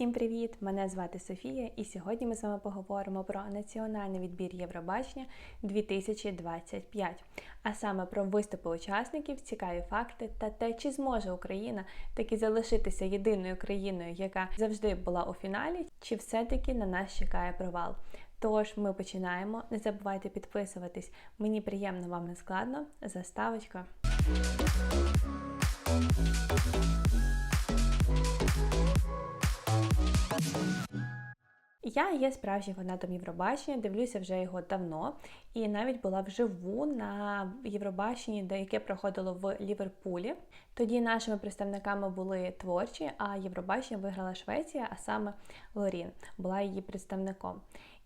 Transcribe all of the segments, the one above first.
Всім привіт! Мене звати Софія, і сьогодні ми з вами поговоримо про національний відбір Євробачення 2025, а саме про виступи учасників, цікаві факти та те, чи зможе Україна таки залишитися єдиною країною, яка завжди була у фіналі, чи все-таки на нас чекає провал. Тож ми починаємо. Не забувайте підписуватись. Мені приємно вам не складно. Заставочка. Я є справжнім фанатом Євробачення, дивлюся вже його давно, і навіть була вживу на Євробаченні, де яке проходило в Ліверпулі. Тоді нашими представниками були творчі, а Євробачення виграла Швеція, а саме Лорін була її представником.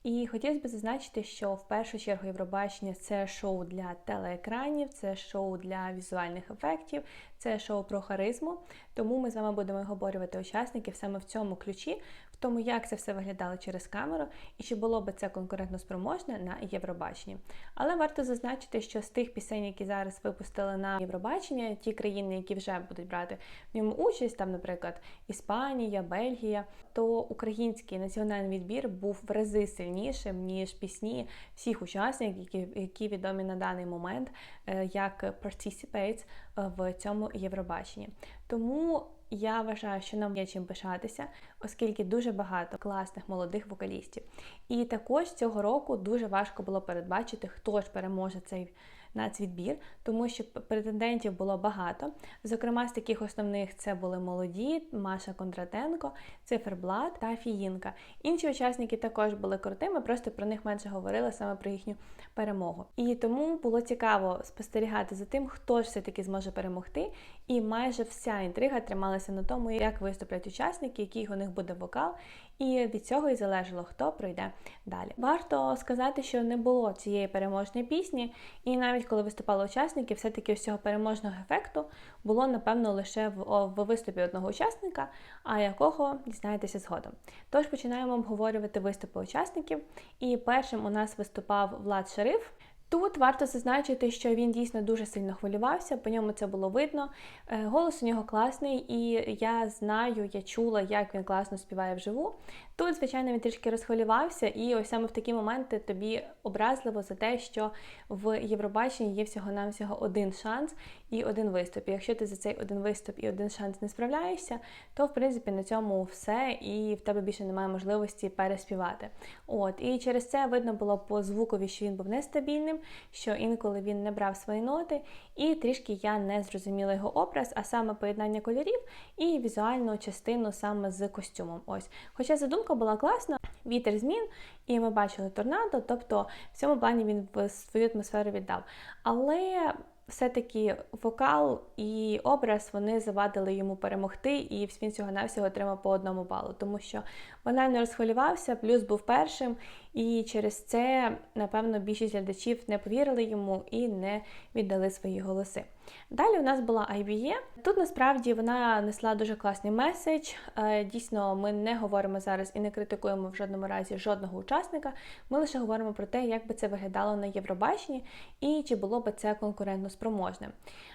І хотілося б зазначити, що в першу чергу Євробачення це шоу для телеекранів, це шоу для візуальних ефектів, це шоу про харизму. Тому ми з вами будемо обговорювати учасників саме в цьому ключі, тому, як це все виглядало через камеру, і чи було би це конкурентно спроможне на Євробаченні. Але варто зазначити, що з тих пісень, які зараз випустили на Євробачення, ті країни, які вже будуть брати в ньому участь, там, наприклад, Іспанія, Бельгія, то український національний відбір був в рази сильнішим ніж пісні всіх учасників, які, які відомі на даний момент е, як participates е, в цьому Євробаченні. Тому я вважаю, що нам є чим пишатися, оскільки дуже багато класних молодих вокалістів. І також цього року дуже важко було передбачити, хто ж переможе цей нацвідбір, тому що претендентів було багато. Зокрема, з таких основних це були молоді, Маша Кондратенко, Циферблат та Фіїнка. Інші учасники також були крутими, просто про них менше говорили саме про їхню перемогу. І тому було цікаво спостерігати за тим, хто ж все-таки зможе перемогти. І майже вся інтрига трималася на тому, як виступлять учасники, який у них буде вокал, і від цього і залежало, хто пройде далі. Варто сказати, що не було цієї переможної пісні, і навіть коли виступали учасники, все-таки ось цього переможного ефекту було, напевно, лише в, в виступі одного учасника, а якого дізнаєтеся згодом. Тож починаємо обговорювати виступи учасників. І першим у нас виступав Влад Шериф. Тут варто зазначити, що він дійсно дуже сильно хвилювався, по ньому це було видно. Е, голос у нього класний, і я знаю, я чула, як він класно співає вживу. Тут, звичайно, він трішки розхвилювався, і ось саме в такі моменти тобі образливо за те, що в Євробаченні є всього-навсього один шанс і один виступ. І якщо ти за цей один виступ і один шанс не справляєшся, то в принципі на цьому все, і в тебе більше немає можливості переспівати. От, І через це видно було по звукові, що він був нестабільним, що інколи він не брав свої ноти, і трішки я не зрозуміла його образ, а саме поєднання кольорів і візуальну частину саме з костюмом. Ось. Хоча задумка була класна, вітер змін, і ми бачили торнадо, тобто в цьому плані він в свою атмосферу віддав. Але все-таки вокал і образ вони завадили йому перемогти, і він цього навсього отримав по одному балу, тому що банально розхвилювався, плюс був першим, і через це, напевно, більшість глядачів не повірили йому і не віддали свої голоси. Далі у нас була IBE. Тут насправді вона несла дуже класний меседж. Е, дійсно, ми не говоримо зараз і не критикуємо в жодному разі жодного учасника. Ми лише говоримо про те, як би це виглядало на Євробаченні і чи було би це конкурентно спроможним.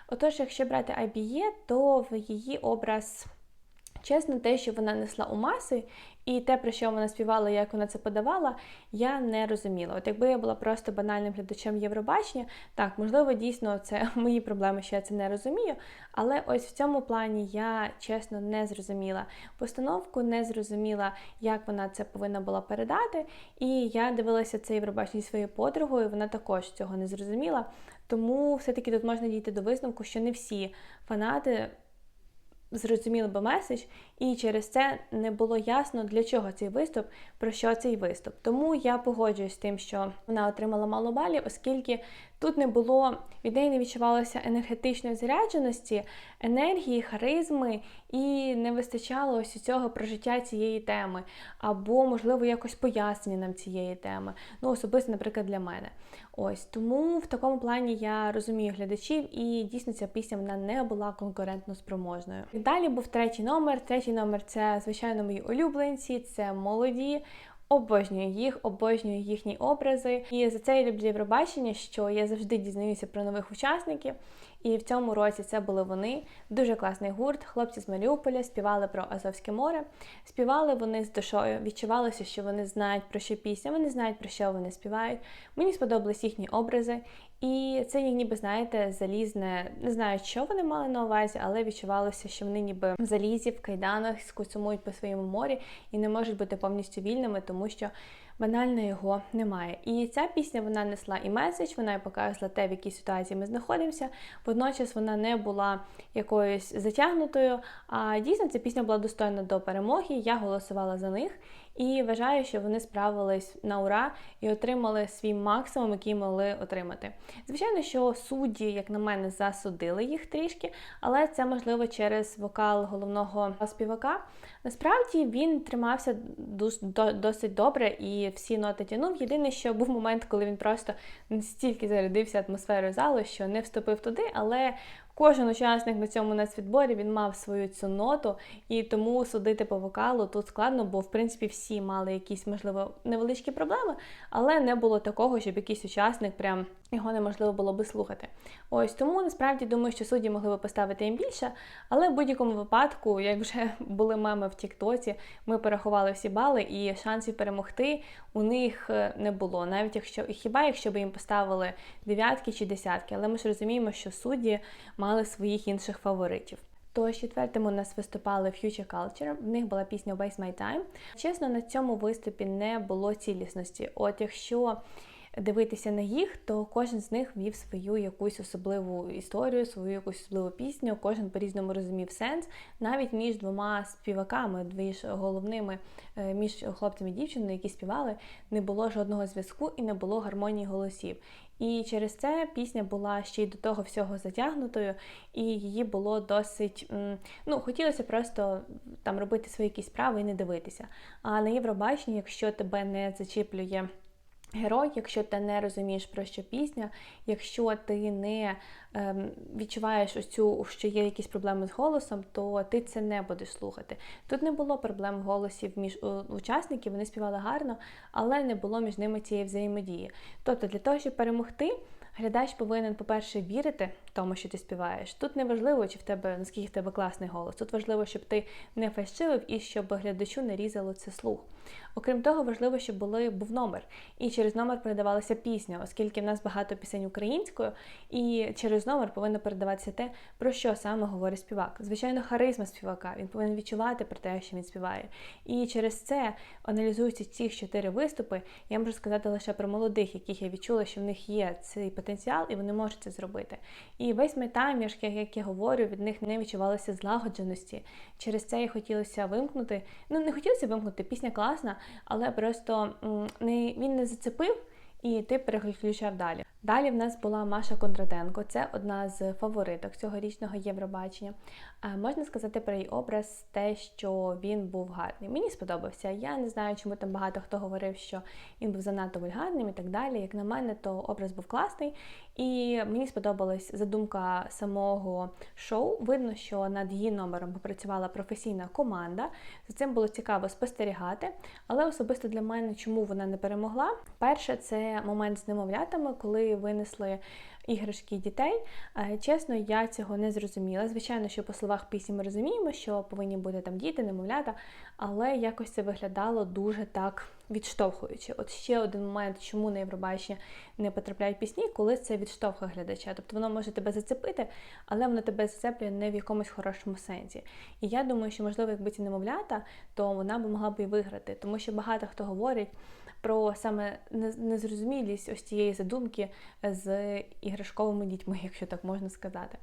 Отож, якщо брати IBE, то в її образ. Чесно, те, що вона несла у маси, і те, про що вона співала, як вона це подавала, я не розуміла. От якби я була просто банальним глядачем Євробачення, так, можливо, дійсно це мої проблеми, що я це не розумію. Але ось в цьому плані я чесно не зрозуміла постановку, не зрозуміла, як вона це повинна була передати. І я дивилася це Євробачення своєю подругою, вона також цього не зрозуміла. Тому все-таки тут можна дійти до висновку, що не всі фанати зрозуміли би меседж, і через це не було ясно, для чого цей виступ, про що цей виступ. Тому я погоджуюсь з тим, що вона отримала мало балів, оскільки тут не було від неї не відчувалося енергетичної зарядженості, енергії, харизми, і не вистачало ось цього прожиття цієї теми, або, можливо, якось пояснення нам цієї теми. Ну, особисто, наприклад, для мене. Ось тому в такому плані я розумію глядачів, і дійсно ця пісня вона не була конкурентно спроможною. Далі був третій номер. Третій номер це, звичайно, мої улюбленці, це молоді. Обожнюю їх, обожнюю їхні образи. І за це я люблю Євробачення, що я завжди дізнаюся про нових учасників. І в цьому році це були вони. Дуже класний гурт. Хлопці з Маріуполя співали про Азовське море. Співали вони з душою. Відчувалося, що вони знають про що пісня, вони знають про що вони співають. Мені сподобались їхні образи. І це ніби, знаєте, залізне, не знаю, що вони мали на увазі, але відчувалося, що вони ніби в залізі, в кайданах, скусумують по своєму морі і не можуть бути повністю вільними, тому що банально його немає. І ця пісня вона несла і меседж, вона і показувала те, в якій ситуації ми знаходимося. Водночас вона не була якоюсь затягнутою. А дійсно ця пісня була достойна до перемоги. Я голосувала за них. І вважаю, що вони справились на ура і отримали свій максимум, який могли отримати. Звичайно, що судді, як на мене, засудили їх трішки, але це можливо через вокал головного співака. Насправді він тримався досить добре і всі ноти тянув. Єдине, що був момент, коли він просто настільки зарядився атмосферою залу, що не вступив туди, але Кожен учасник на цьому нацвідборі він мав свою цю ноту, і тому судити по вокалу тут складно, бо в принципі всі мали якісь, можливо, невеличкі проблеми, але не було такого, щоб якийсь учасник прям його неможливо було би слухати. Ось тому насправді думаю, що судді могли би поставити їм більше, але в будь-якому випадку, як вже були меми в Тіктоці, ми порахували всі бали, і шансів перемогти у них е, не було. Навіть якщо хіба якщо б їм поставили дев'ятки чи десятки, але ми ж розуміємо, що судді мали своїх інших фаворитів. То четвертим у нас виступали Future Culture, в них була пісня Waste My Time. Чесно, на цьому виступі не було цілісності. От якщо дивитися на їх, то кожен з них вів свою якусь особливу історію, свою якусь особливу пісню, кожен по-різному розумів сенс. Навіть між двома співаками, між головними, е, між хлопцем і дівчиною, які співали, не було жодного зв'язку і не було гармонії голосів. І через це пісня була ще й до того всього затягнутою, і її було досить. Ну, хотілося просто там робити свої якісь справи і не дивитися. А на Євробаченні, якщо тебе не зачіплює герой, якщо ти не розумієш про що пісня, якщо ти не ем, відчуваєш ось що є якісь проблеми з голосом, то ти це не будеш слухати. Тут не було проблем голосів між учасників, вони співали гарно, але не було між ними цієї взаємодії. Тобто, для того, щоб перемогти. Глядач повинен, по-перше, вірити тому, що ти співаєш. Тут не важливо, чи в тебе наскільки в тебе класний голос. Тут важливо, щоб ти не фальшивив і щоб глядачу не різало це слух. Окрім того, важливо, щоб були, був номер. І через номер передавалася пісня, оскільки в нас багато пісень українською, і через номер повинно передаватися те, про що саме говорить співак. Звичайно, харизма співака, він повинен відчувати про те, що він співає. І через це, аналізуючи ці чотири виступи, я можу сказати лише про молодих, яких я відчула, що в них є цей потенціал, і вони можуть це зробити. І весь метайм, як я говорю, від них не відчувалося злагодженості. Через це я хотілося вимкнути. Ну, не хотілося вимкнути, пісня класна, але просто не, він не зацепив і ти переключав далі. Далі в нас була Маша Кондратенко, це одна з фавориток цьогорічного Євробачення. Можна сказати про її образ, те, що він був гарний. Мені сподобався. Я не знаю, чому там багато хто говорив, що він був занадто вульгарним і так далі. Як на мене, то образ був класний. І мені сподобалась задумка самого шоу. Видно, що над її номером попрацювала професійна команда. За цим було цікаво спостерігати. Але особисто для мене, чому вона не перемогла? Перше, це момент з немовлятами, коли винесли іграшки дітей. Е, чесно, я цього не зрозуміла. Звичайно, що по словах пісні ми розуміємо, що повинні бути там діти, немовлята, але якось це виглядало дуже так відштовхуючи. От ще один момент, чому на Євробачення не потрапляють пісні, коли це відштовхує глядача. Тобто воно може тебе зацепити, але воно тебе зацеплює не в якомусь хорошому сенсі. І я думаю, що, можливо, якби ці немовлята, то вона б могла б і виграти, тому що багато хто говорить про саме незрозумілість ось цієї задумки з іграшковими дітьми, якщо так можна сказати.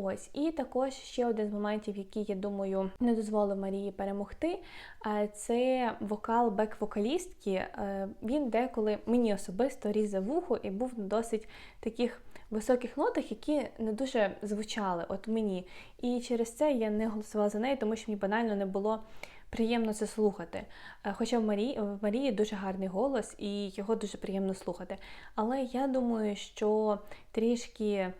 Ось, і також ще один з моментів, який, я думаю, не дозволив Марії перемогти, е, це вокал бек-вокалістки. Е, він деколи мені особисто різав вухо і був на досить таких високих нотах, які не дуже звучали от мені. І через це я не голосувала за неї, тому що мені банально не було приємно це слухати. Е, хоча в Марії, в Марії дуже гарний голос і його дуже приємно слухати. Але я думаю, що трішки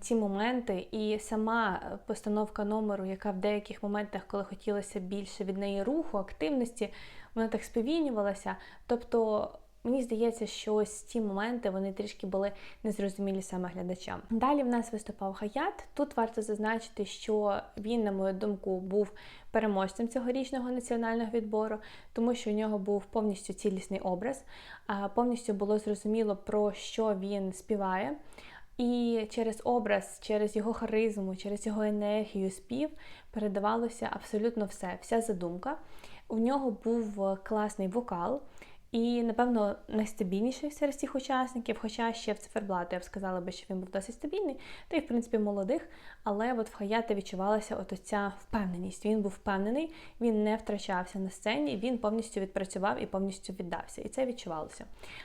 ці моменти, і сама постановка номеру, яка в деяких моментах, коли хотілося більше від неї руху, активності, вона так сповільнювалася. Тобто Мені здається, що ось ці моменти вони трішки були незрозумілі саме глядачам. Далі в нас виступав Хаят. Тут варто зазначити, що він, на мою думку, був переможцем цьогорічного національного відбору, тому що у нього був повністю цілісний образ, повністю було зрозуміло, про що він співає. І через образ, через його харизму, через його енергію, спів передавалося абсолютно все, вся задумка. У нього був класний вокал. І, напевно, найстабільніший серед всіх учасників, хоча ще в циферблату я б сказала би, що він був досить стабільний, та й, в принципі, молодих. Але от в Хаяти відчувалася от ця впевненість. Він був впевнений, він не втрачався на сцені, він повністю відпрацював і повністю віддався. І це відчувалося.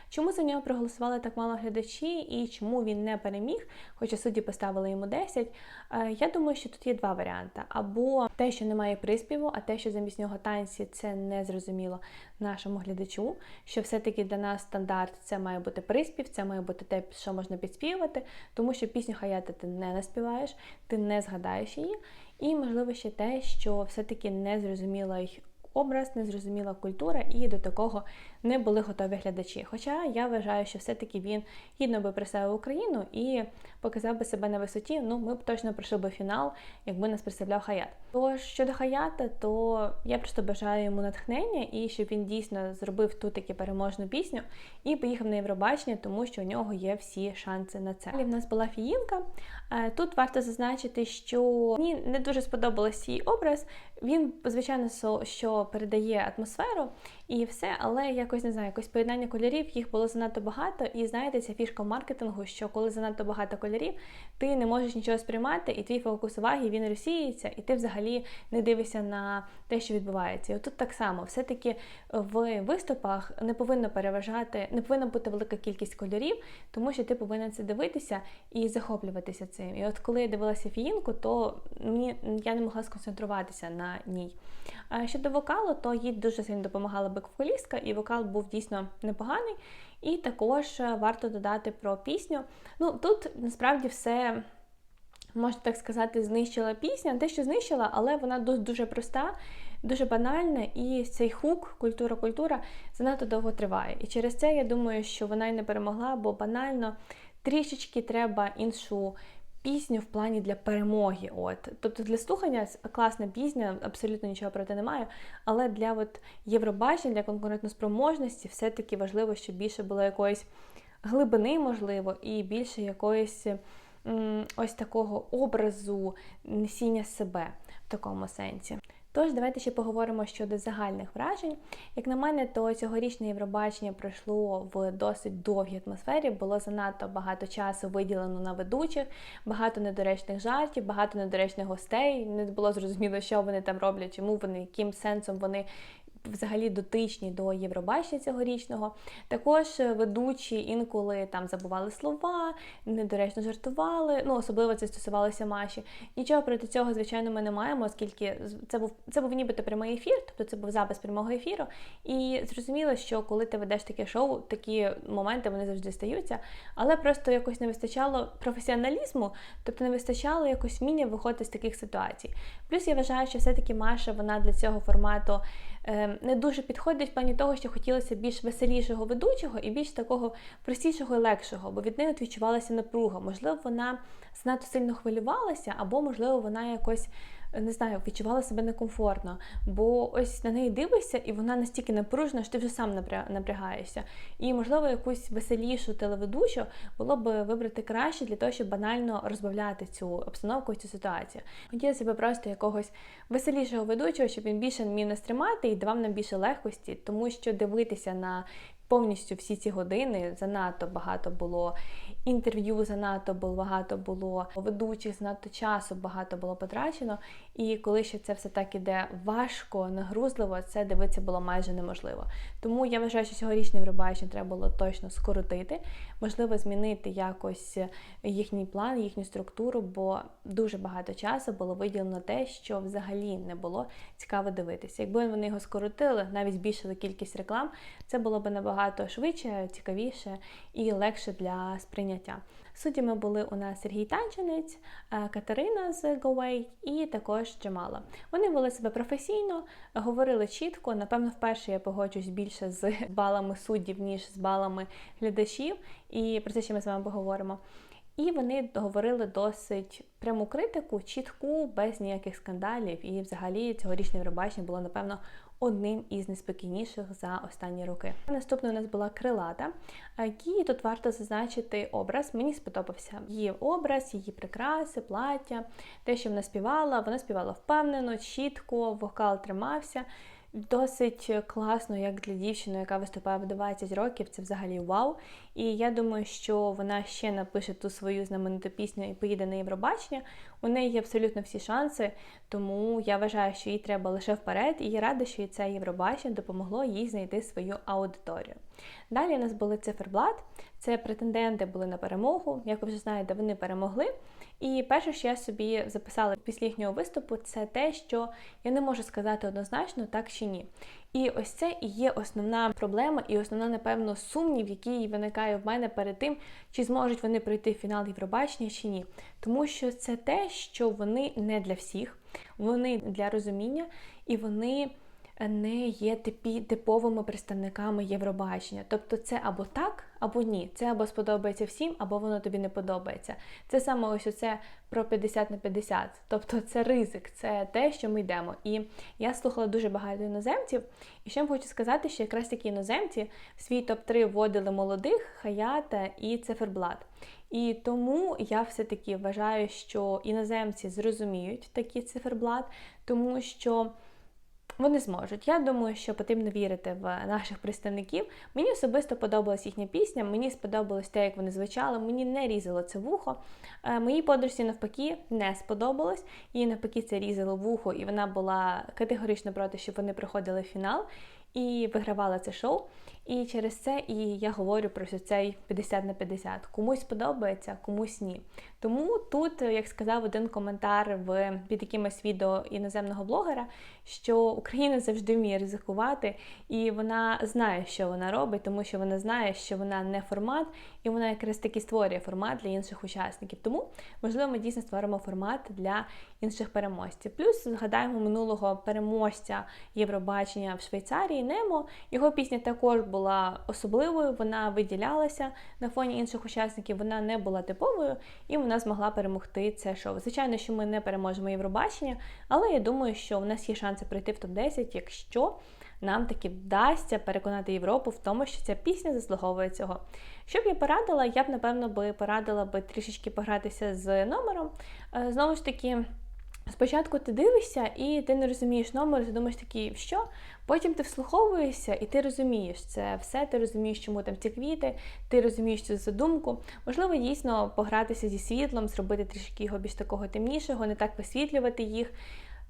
Чому за нього проголосували так мало глядачі і чому він не переміг, хоча судді поставили йому 10, е, я думаю, що тут є два варіанти: або те, що немає приспіву, а те, що замість нього танці, це не зрозуміло нашому глядачу що все-таки для нас стандарт це має бути приспів, це має бути те, що можна підспівувати, тому що пісню Хаяти ти не наспіваєш, ти не згадаєш її. І, можливо, ще те, що все-таки не зрозуміла їх образ, незрозуміла культура, і до такого не були готові глядачі. Хоча я вважаю, що все-таки він гідно би представив Україну і показав би себе на висоті. Ну, ми б точно пройшли би фінал, якби нас представляв Хаят. Тож щодо Хаята, то я просто бажаю йому натхнення і щоб він дійсно зробив ту таки переможну пісню і поїхав на Євробачення, тому що у нього є всі шанси на це. Далі в нас була фіїнка. Е, тут варто зазначити, що мені не дуже сподобався її образ. Він, звичайно, що передає атмосферу і все, але якось не знаю, якось поєднання кольорів їх було занадто багато. І знаєте, ця фішка в маркетингу, що коли занадто багато кольорів, ти не можеш нічого сприймати, і твій фокус уваги він розсіється, і ти взагалі не дивишся на те, що відбувається. І отут так само, все-таки в виступах не повинно переважати, не повинна бути велика кількість кольорів, тому що ти повинен це дивитися і захоплюватися цим. І от коли я дивилася фіїнку, то мені я не могла сконцентруватися на ній. А Щодо вокалу, то їй дуже сильно допомагала бек-вокалістка, і вокал був дійсно непоганий. І також е, варто додати про пісню. Ну, тут насправді все. Можна так сказати, знищила пісня, те, що знищила, але вона дуже проста, дуже банальна, і цей хук, культура-культура, занадто довго триває. І через це я думаю, що вона й не перемогла, бо банально трішечки треба іншу пісню в плані для перемоги. От. Тобто для слухання класна пісня, абсолютно нічого проти немає. Але для от Євробачення, для конкурентноспроможності все-таки важливо, щоб більше було якоїсь глибини, можливо, і більше якоїсь ось такого образу несіння себе в такому сенсі. Тож, давайте ще поговоримо щодо загальних вражень. Як на мене, то цьогорічне Євробачення пройшло в досить довгій атмосфері, було занадто багато часу виділено на ведучих, багато недоречних жартів, багато недоречних гостей. Не було зрозуміло, що вони там роблять, чому вони, яким сенсом вони взагалі дотичні до Євробачення цьогорічного. Також ведучі інколи там забували слова, недоречно жартували. Ну, особливо це стосувалося Маші. Нічого проти цього, звичайно, ми не маємо, оскільки це був це був нібито прямий ефір, тобто це був запис прямого ефіру. І зрозуміло, що коли ти ведеш таке шоу, такі моменти вони завжди стаються. Але просто якось не вистачало професіоналізму, тобто не вистачало якось вміння виходити з таких ситуацій. Плюс я вважаю, що все-таки Маша вона для цього формату. Ем, не дуже підходить в плані того, що хотілося більш веселішого ведучого і більш такого простішого і легшого, бо від неї відчувалася напруга. Можливо, вона занадто сильно хвилювалася, або, можливо, вона якось не знаю, відчувала себе некомфортно. Бо ось на неї дивишся, і вона настільки напружена, що ти вже сам напрягаєшся. І, можливо, якусь веселішу телеведучу було б вибрати краще для того, щоб банально розбавляти цю обстановку, цю ситуацію. Хотілося б просто якогось веселішого ведучого, щоб він більше вмів нас тримати і давав нам більше легкості, тому що дивитися на повністю всі ці години занадто багато було інтерв'ю, занадто було багато було ведучих, занадто часу багато було потрачено. І коли ще це все так іде важко, нагрузливо, це дивитися було майже неможливо. Тому я вважаю, що цьогорічне Євробачення треба було точно скоротити, можливо, змінити якось їхній план, їхню структуру, бо дуже багато часу було виділено те, що взагалі не було цікаво дивитися. Якби вони його скоротили, навіть збільшили кількість реклам, це було б набагато набагато швидше, цікавіше і легше для сприйняття. Суддями були у нас Сергій Танченець, е, Катерина з GoWay і також Джамала. Вони вели себе професійно, говорили чітко. Напевно, вперше я погоджуюсь більше з балами суддів, ніж з балами глядачів, і про це ще ми з вами поговоримо. І вони говорили досить пряму критику, чітку, без ніяких скандалів. І взагалі цьогорічне Євробачення було, напевно, одним із неспокійніших за останні роки. Наступною у нас була крилата. Її тут варто зазначити образ. Мені сподобався її образ, її прикраси, плаття, те, що вона співала. Вона співала впевнено, чітко, вокал тримався. Досить класно, як для дівчини, яка виступає в 20 років, це взагалі вау. І я думаю, що вона ще напише ту свою знамениту пісню і поїде на Євробачення. У неї є абсолютно всі шанси, тому я вважаю, що їй треба лише вперед, і я рада, що їй це Євробачення допомогло їй знайти свою аудиторію. Далі у нас були циферблат, це претенденти були на перемогу. Як ви вже знаєте, вони перемогли. І перше, що я собі записала після їхнього виступу, це те, що я не можу сказати однозначно так чи ні. І ось це і є основна проблема, і основна, напевно, сумнів, який виникає в мене перед тим, чи зможуть вони пройти фінал Євробачення чи ні. Тому що це те, що вони не для всіх, вони для розуміння і вони не є типі, типовими представниками Євробачення. Тобто це або так, або ні. Це або сподобається всім, або воно тобі не подобається. Це саме ось оце про 50 на 50. Тобто це ризик, це те, що ми йдемо. І я слухала дуже багато іноземців. І ще хочу сказати, що якраз такі іноземці в свій топ-3 вводили молодих, хаята і циферблат. І тому я все-таки вважаю, що іноземці зрозуміють такий циферблат, тому що. Вони зможуть. Я думаю, що потрібно вірити в наших представників. Мені особисто подобалась їхня пісня, мені сподобалось те, як вони звучали, мені не різало це вухо. Е, моїй подружці навпаки не сподобалось. Їй навпаки це різало вухо, і вона була категорично проти, щоб вони проходили фінал і вигравала це шоу. І через це і я говорю про цей 50 на 50. Комусь подобається, комусь ні. Тому тут, як сказав один коментар в під якимось відео іноземного блогера, що Україна завжди вміє ризикувати, і вона знає, що вона робить, тому що вона знає, що вона не формат, і вона якраз таки створює формат для інших учасників. Тому, можливо, ми дійсно створимо формат для інших переможців. Плюс згадаємо минулого переможця Євробачення в Швейцарії Немо. Його пісня також була особливою, вона виділялася на фоні інших учасників, вона не була типовою і вона змогла перемогти це шоу. Звичайно, що ми не переможемо Євробачення, але я думаю, що в нас є шанси прийти в топ-10, якщо нам таки вдасться переконати Європу в тому, що ця пісня заслуговує цього. Що б я порадила, я б, напевно, би порадила би трішечки погратися з номером. Е, знову ж таки. Спочатку ти дивишся і ти не розумієш номер, ти думаєш такий, що? Потім ти вслуховуєшся і ти розумієш це все, ти розумієш, чому там ці квіти, ти розумієш цю задумку. Можливо, дійсно погратися зі світлом, зробити трішки його більш такого темнішого, не так висвітлювати їх.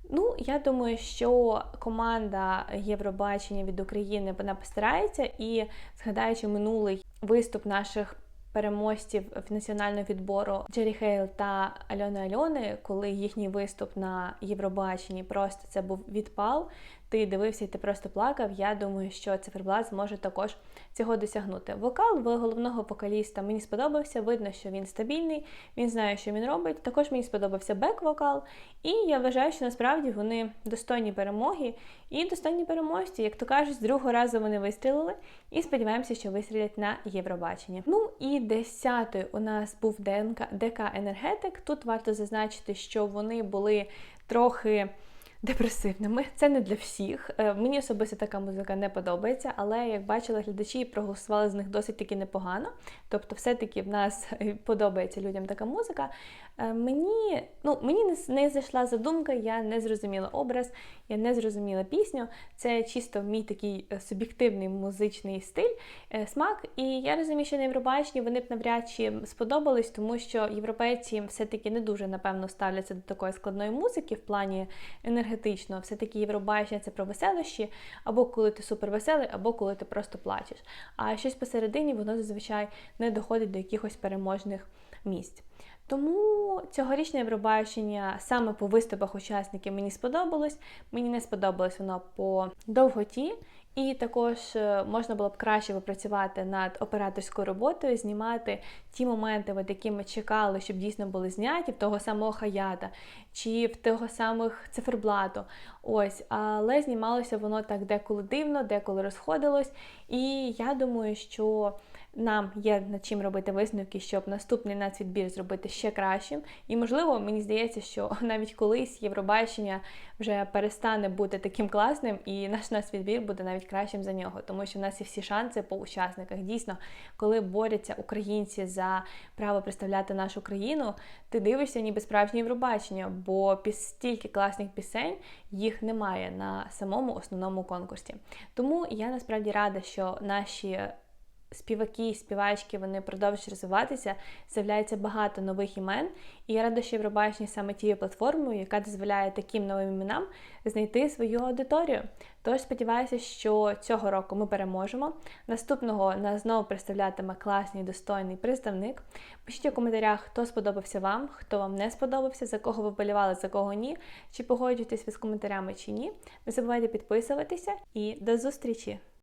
Ну, я думаю, що команда Євробачення від України вона постарається і згадаючи минулий виступ наших переможців національного відбору Джері Хейл та Альони Альони, коли їхній виступ на Євробаченні просто це був відпал ти дивився і ти просто плакав, я думаю, що циферблат зможе також цього досягнути. Вокал в головного вокаліста мені сподобався, видно, що він стабільний, він знає, що він робить. Також мені сподобався бек-вокал, і я вважаю, що насправді вони достойні перемоги і достойні переможці. Як то кажуть, з другого разу вони вистрілили і сподіваємося, що вистрілять на Євробаченні. Ну і десятою у нас був ДНК ДК Енергетик. Тут варто зазначити, що вони були трохи депресивними. Це не для всіх. Е, мені особисто така музика не подобається, але як бачили, глядачі проголосували з них досить таки непогано. Тобто, все-таки в нас подобається людям така музика. Е, мені ну, мені не, зайшла задумка, я не зрозуміла образ, я не зрозуміла пісню. Це чисто мій такий е, суб'єктивний музичний стиль, смак. І я розумію, що на Євробаченні вони б навряд чи сподобались, тому що європейці все-таки не дуже напевно ставляться до такої складної музики в плані енергетики енергетично. Все-таки Євробачення це про веселощі, або коли ти супервеселий, або коли ти просто плачеш. А щось посередині воно зазвичай не доходить до якихось переможних місць. Тому цьогорічне Євробачення саме по виступах учасників мені сподобалось. Мені не сподобалось воно по довготі. І також е, можна було б краще попрацювати над операторською роботою, знімати ті моменти, от які ми чекали, щоб дійсно були зняті в того самого хаята чи в того самих циферблату. Ось, але знімалося воно так деколи дивно, деколи розходилось. І я думаю, що нам є над чим робити висновки, щоб наступний нацвідбір зробити ще кращим. І, можливо, мені здається, що навіть колись Євробачення вже перестане бути таким класним, і наш нацвідбір буде навіть кращим за нього, тому що в нас є всі шанси по учасниках. Дійсно, коли борються українці за право представляти нашу країну, ти дивишся ніби справжнє Євробачення, бо стільки класних пісень їх немає на самому основному конкурсі. Тому я насправді рада, що наші співаки співачки вони продовжують розвиватися, з'являється багато нових імен. І я рада, що Євробачення саме тією платформою, яка дозволяє таким новим іменам знайти свою аудиторію. Тож сподіваюся, що цього року ми переможемо. Наступного нас знову представлятиме класний достойний представник. Пишіть у коментарях, хто сподобався вам, хто вам не сподобався, за кого ви болівали, за кого ні, чи погоджуєтесь ви з коментарями чи ні. Не забувайте підписуватися і до зустрічі!